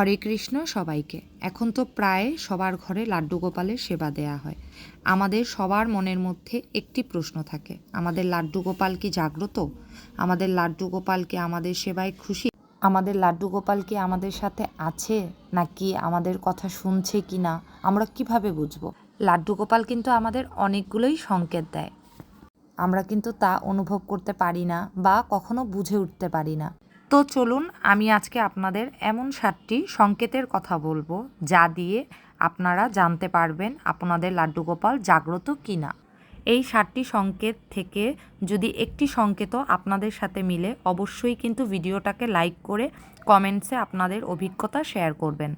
হরে কৃষ্ণ সবাইকে। এখন তো প্রায় সবার ঘরে লাড্ডু গোপালের সেবা দেয়া হয়। আমাদের সবার মনের মধ্যে একটি প্রশ্ন থাকে, আমাদের লাড্ডু গোপাল কি জাগ্রত? আমাদের লাড্ডু গোপাল কি আমাদের সেবায় খুশি? আমাদের লাড্ডু গোপাল কি আমাদের সাথে আছে, নাকি আমাদের কথা শুনছে কি না? আমরা কীভাবে বুঝব? লাড্ডু গোপাল কিন্তু আমাদের অনেকগুলোই সংকেত দেয়। আমরা কিন্তু তা অনুভব করতে পারি না বা কখনো বুঝে উঠতে পারি না। তো চলুন আমি আজকে আপনাদের এমন সাতটি সংকেতের কথা বলব যা দিয়ে আপনারা জানতে পারবেন আপনাদের লাড্ডু গোপাল জাগ্রত কি না এই সাতটি সংকেত থেকে যদি একটি সংকেতও আপনাদের সাথে মিলে, অবশ্যই কিন্তু ভিডিওটাকে লাইক করে কমেন্টসে আপনাদের অভিজ্ঞতা শেয়ার করবেন।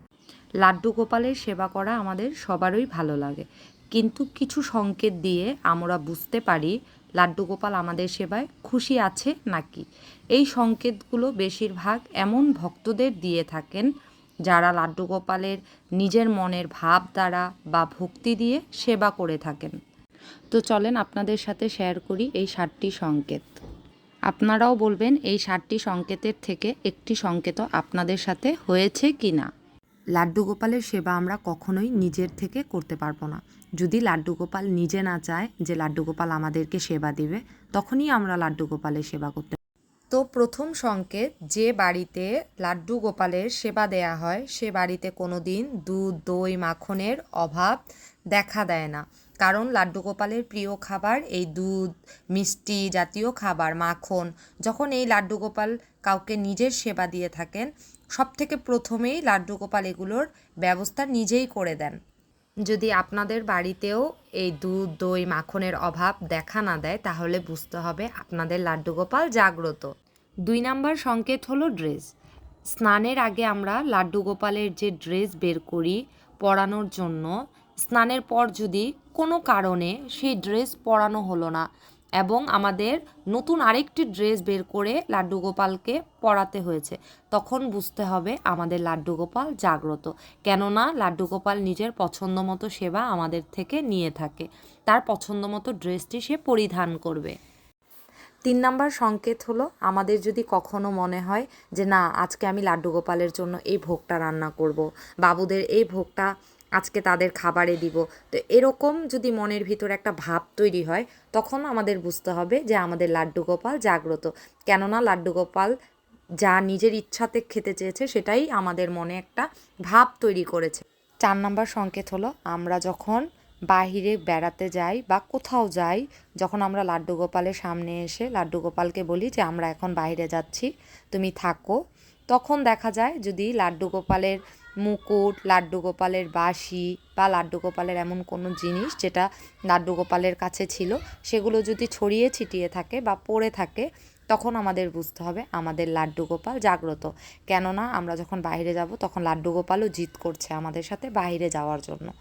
লাড্ডু গোপালের সেবা করা আমাদের সবারই ভালো লাগে। কিন্তু কিছু সংকেত দিয়ে আমরা বুঝতে পারি লাড্ডু গোপাল আমাদের সেবায় খুশি আছে নাকি? এই সংকেতগুলো বেশিরভাগ এমন ভক্তদের দিয়ে থাকেন যারা লাড্ডু গোপালের নিজের মনের ভাব দ্বারা বা ভক্তি দিয়ে সেবা করে থাকেন। তো চলেন আপনাদের সাথে শেয়ার করি এই সাতটি সংকেত। আপনারাও বলবেন এই সাতটি সংকেতের থেকে একটি সংকেত আপনাদের সাথে হয়েছে কি না লাড্ডু গোপালের সেবা আমরা কখনোই নিজের থেকে করতে পারব না। যদি লাড্ডু গোপাল নিজে না চায় যে লাড্ডু গোপাল আমাদেরকে সেবা দিবে, তখনই আমরা লাড্ডু গোপালের সেবা করতে তো প্রথম সংকেত, যে বাড়িতে লাড্ডু গোপালের সেবা দেয়া হয়, সে বাড়িতে কোনো দিন দুধ, দই, মাখনের অভাব দেখা দেয় না। কারণ লাড্ডু গোপালের প্রিয় খাবার এই দুধ, মিষ্টি জাতীয় খাবার, মাখন। যখন এই লাড্ডু গোপাল কাউকে নিজের সেবা দিয়ে থাকেন সব থেকে প্রথমেই লাড্ডু গোপাল এগুলোর ব্যবস্থা নিজেই করে দেন। যদি আপনাদের বাড়িতেও এই দুধ, দই, মাখনের অভাব দেখা না দেয়, তাহলে বুঝতে হবে আপনাদের লাড্ডু গোপাল জাগ্রত। দুই নাম্বার সংকেত হলো ড্রেস। স্নানের আগে আমরা লাড্ডু গোপালের যে ড্রেস বের করি পরানোর জন্য, স্নানের পর যদি কোনো কারণে সেই ড্রেস পরানো হলো না এবং আমাদের নতুন আরেকটি ড্রেস বের করে লাড্ডু গোপালকে পরাতে হয়েছে। তখন বুঝতে হবে আমাদের লাড্ডু গোপাল জাগ্রত। কেননা লাড্ডু গোপাল নিজের পছন্দ মতো সেবা আমাদের থেকে নিয়ে থাকে। তার পছন্দ মতো ড্রেসটি সে পরিধান করবে। তিন নাম্বার সংকেত হলো, আমাদের যদি কখনো মনে হয় যে, না, আজকে আমি লাড্ডু গোপালের জন্য এই ভোগটা রান্না করব। বাবুদের এই ভোগটা আজকে তাদের খাবারে দিব। তো এরকম যদি মনের ভিতর একটা ভাব তৈরি হয়, তখন আমাদের বুঝতে হবে যে আমাদের লাড্ডু গোপাল জাগ্রত। কেননা লাড্ডু গোপাল যা নিজের ইচ্ছাতে খেতে চেয়েছে, সেটাই আমাদের মনে একটা ভাব তৈরি করেছে। চার নাম্বার সংকেত হলো, আমরা যখন বাহিরে বেড়াতে যাই বা কোথাও যাই, যখন আমরা লাড্ডু গোপালের সামনে এসে লাড্ডু গোপালকে বলি যে, আমরা এখন বাইরে যাচ্ছি, তুমি থাকো। তখন দেখা যায় যদি লাড্ডু গোপালের মুকুট লাড্ডু গোপালের বাঁশি বা লাড্ডু গোপালের এমন কোনো জিনিস যেটা লাড্ডু গোপালের কাছে ছিল, সেগুলো যদি ছড়িয়ে ছিটিয়ে থাকে বা পড়ে থাকে, তখন আমাদের বুঝতে হবে আমাদের লাড্ডু গোপাল জাগ্রত। কেননা আমরা যখন বাইরে যাব, তখন লাড্ডু গোপালও জিত করছে আমাদের সাথে বাইরে যাওয়ার জন্য।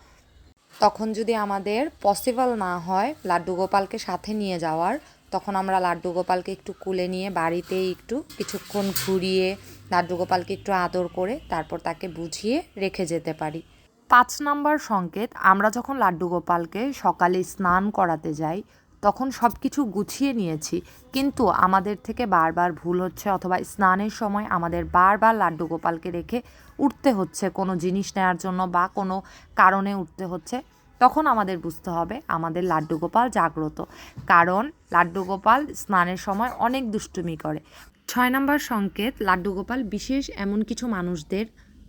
তখন যদি আমাদের পসিবল না হয় লাড্ডু গোপালকে সাথে নিয়ে যাওয়ার তখন আমরা লাড্ডু গোপালকে একটু কুলে নিয়ে বাড়িতেই একটু কিছুক্ষণ ঘুরিয়ে লাড্ডু গোপালকে একটু আদর করে তারপর তাকে বুঝিয়ে রেখে যেতে পারি। পাঁচ নম্বর সংকেত, আমরা যখন লাড্ডু গোপালকে সকালে স্নান করাতে যাই, তখন সব কিছু গুছিয়ে নিয়েছি। কিন্তু আমাদের থেকে বারবার ভুল হচ্ছে অথবা স্নানের সময় আমাদের বারবার লাড্ডু গোপালকে রেখে উঠতে হচ্ছে, কোনো জিনিস নেওয়ার জন্য বা কোনো কারণে উঠতে হচ্ছে। তখন আমাদের বুঝতে হবে আমাদের লাড্ডু গোপাল জাগ্রত। কারণ লাড্ডু গোপাল স্নানের সময় অনেক দুষ্টুমি করে। ছয় নম্বর সংকেত, লাড্ডু গোপাল বিশেষ এমন কিছু মানুষদের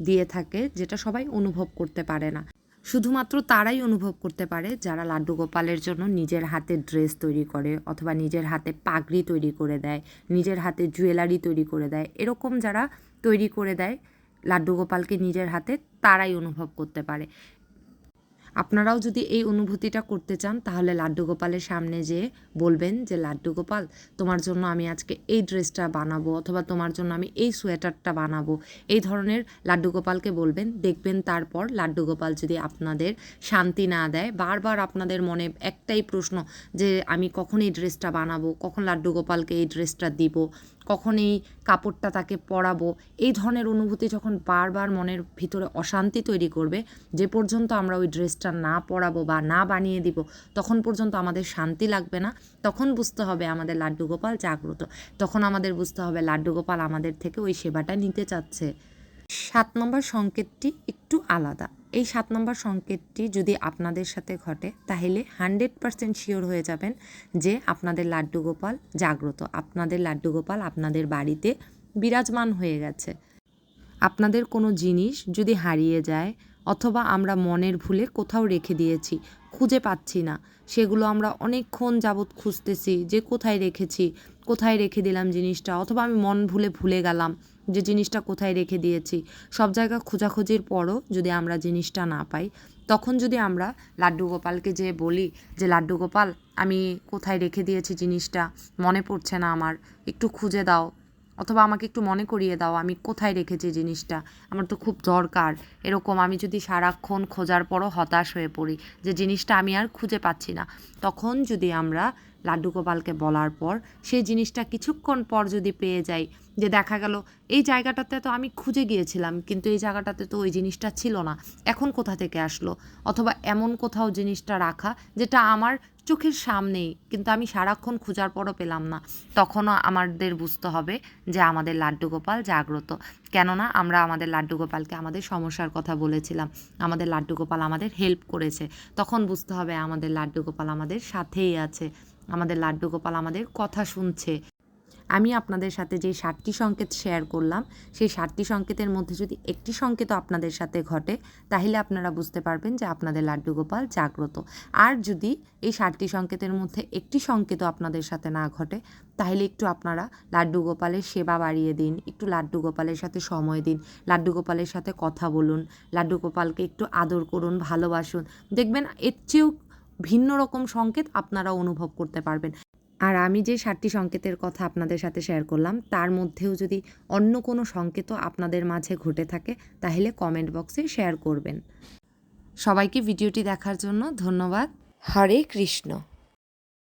দিয়ে থাকে যেটা সবাই অনুভব করতে পারে না। শুধুমাত্র তারাই অনুভব করতে পারে যারা লাড্ডু গোপালের জন্য নিজের হাতে ড্রেস তৈরি করে অথবা নিজের হাতে পাগড়ি তৈরি করে দেয়, নিজের হাতে জুয়েলারি তৈরি করে দেয়। এরকম যারা তৈরি করে দেয়, লাড্ডু গোপালকে নিজের হাতে তারাই অনুভব করতে পারে। আপনারাও যদি এই অনুভূতিটা করতে চান, তাহলে লাড্ডু গোপালের সামনে যেয়ে বলবেন যে লাড্ডু গোপাল তোমার জন্য আমি আজকে এই ড্রেসটা বানাবো অথবা তোমার জন্য আমি এই সোয়েটারটা বানাবো। এই ধরনের লাড্ডু গোপালকে বলবেন। দেখবেন তারপর লাড্ডু গোপাল যদি আপনাদের শান্তি না দেয়, বারবার আপনাদের মনে একটাই প্রশ্ন যে, আমি কখন এই ড্রেসটা বানাবো? কখন লাড্ডু গোপালকে এই ড্রেসটা দিব? কখন এই কাপড়টা তাকে পরাবো। এই ধরনের অনুভূতি যখন বারবার মনের ভিতরে অশান্তি তৈরি করবে, যে পর্যন্ত আমরা ওই ড্রেসটা না পরাবো বা না বানিয়ে দিব, তখন পর্যন্ত আমাদের শান্তি লাগবে না। তখন বুঝতে হবে আমাদের লাড্ডু গোপাল জাগ্রত। তখন আমাদের বুঝতে হবে লাড্ডু গোপাল আমাদের থেকে ওই সেবাটা নিতে চাচ্ছে। সাত নম্বর সংকেতটি একটু আলাদা। এই সাত নম্বর সংকেতটি যদি আপনাদের সাথে ঘটে, তাহলে হান্ড্রেড পারসেন্ট শিওর হয়ে যাবেন যে আপনাদের লাড্ডু গোপাল জাগ্রত। আপনাদের লাড্ডু গোপাল আপনাদের বাড়িতে বিরাজমান হয়ে গেছে। আপনাদের কোনো জিনিস যদি হারিয়ে যায়, অথবা আমরা মনের ভুলে কোথাও রেখে দিয়েছি, খুঁজে পাচ্ছি না, সেগুলো আমরা অনেকক্ষণ যাবৎ খুঁজতেছি যে কোথায় রেখেছি, কোথায় রেখে দিলাম জিনিসটা, অথবা আমি মন ভুলে ভুলে গেলাম যে জিনিসটা কোথায় রেখে দিয়েছি, সব জায়গা খোঁজাখুঁজির পরও যদি আমরা জিনিসটা না পাই, তখন যদি আমরা লাড্ডু গোপালকে যে বলি যে, লাড্ডু গোপাল, আমি কোথায় রেখে দিয়েছি জিনিসটা? মনে পড়ছে না আমার, একটু খুঁজে দাও। অথবা আমাকে একটু মনে করিয়ে দাও, আমি কোথায় রেখেছি জিনিসটা? আমার তো খুব দরকার। এরকম আমি যদি সারাক্ষণ খোঁজার পরও হতাশ হয়ে পড়ি যে, জিনিসটা আমি আর খুঁজে পাচ্ছি না। তখন যদি আমরা লাড্ডু গোপালকে বলার পর, সেই জিনিসটা কিছুক্ষণ পর যদি পেয়ে যাই যে দেখা গেল, এই জায়গাটাতে তো আমি খুঁজে গিয়েছিলাম, কিন্তু এই জায়গাটাতে তো ওই জিনিসটা ছিল না। এখন কোথা থেকে আসলো? অথবা এমন কোথাও জিনিসটা রাখা যেটা আমার চোখের সামনেই, কিন্তু আমি সারাক্ষণ খোঁজার পরও পেলাম না। তখনও আমাদের বুঝতে হবে যে আমাদের লাড্ডু গোপাল জাগ্রত। কেননা আমরা আমাদের লাড্ডু গোপালকে আমাদের সমস্যার কথা বলেছিলাম। আমাদের লাড্ডু গোপাল আমাদের হেল্প করেছে। তখন বুঝতে হবে আমাদের লাড্ডু গোপাল আমাদের সাথেই আছে। আমাদের লাড্ডু গোপাল আমাদের কথা শুনছে। আমি আপনাদের সাথে যে সাতটি সংকেত শেয়ার করলাম, সেই সাতটি সংকেতের মধ্যে যদি একটি সংকেত আপনাদের সাথে ঘটে, তাহলে আপনারা বুঝতে পারবেন যে আপনাদের লাড্ডু গোপাল জাগ্রত। আর যদি এই সাতটি সংকেতের মধ্যে একটি সংকেত আপনাদের সাথে না ঘটে, তাহলে একটু আপনারা লাড্ডু গোপালের সেবা বাড়িয়ে দিন, একটু লাড্ডু গোপালের সাথে সময় দিন লাড্ডু গোপালের সাথে কথা বলুন লাড্ডু গোপালকে একটু আদর করুন, ভালোবাসুন। দেখবেন এর চেয়েও ভিন্ন রকম সংকেত আপনারা অনুভব করতে পারবেন। আর আমি যে সাতটি সংকেতের কথা আপনাদের সাথে শেয়ার করলাম, তার মধ্যেও যদি অন্য কোনো সংকেত আপনাদের মাঝে ঘটে থাকে, তাহলে কমেন্ট বক্সে শেয়ার করবেন। সবাইকে ভিডিওটি দেখার জন্য ধন্যবাদ। হরে কৃষ্ণ।